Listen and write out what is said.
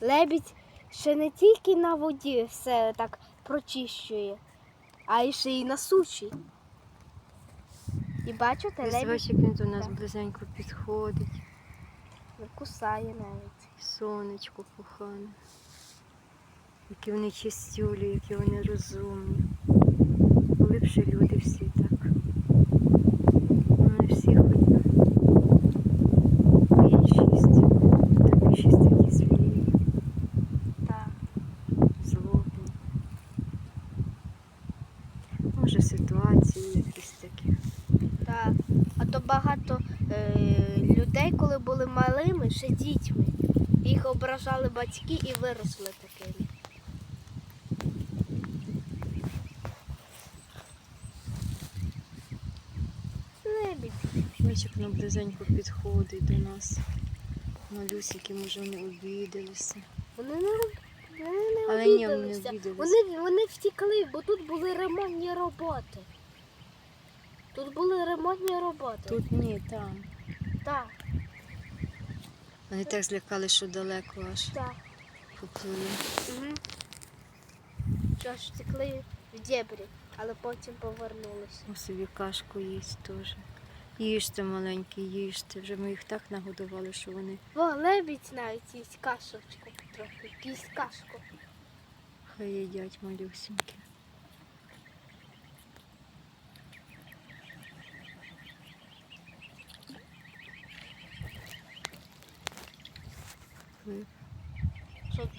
лебідь ще не тільки на воді все так прочищує, а й ще й на суші. І бачите, лебідь він до нас Так. близенько підходить. кусає навіть. Сонечко кохане. Які вони чистюлі, які вони розумні. Ще люди всі так. Вони всі хоч більшість. Та більшість такі злі, Так. злобні. Може ситуації якісь такі. Так. А то багато е, людей, коли були малими, ще дітьми. Їх ображали батьки і виросли такими. Лебідь. Як воно близенько підходить до нас. Малюсики, може, вони обідалися. Вони не, вони не Але ні, вони обідалися. обідалися. Вони, вони втікли, бо тут були ремонтні роботи. Тут були ремонтні роботи. Тут ні, там. Так, Вони так злякали, що далеко аж так. поплили. Угу. Що ж втекли в дєбрі, але потім повернулися. Ось собі кашку їсть теж. Їжте маленькі, їжте. Вже ми їх так нагодували, що вони О, лебідь навіть їсть кашечку трохи. Їсть кашку. хай їдять малюсінькі. Пливуть.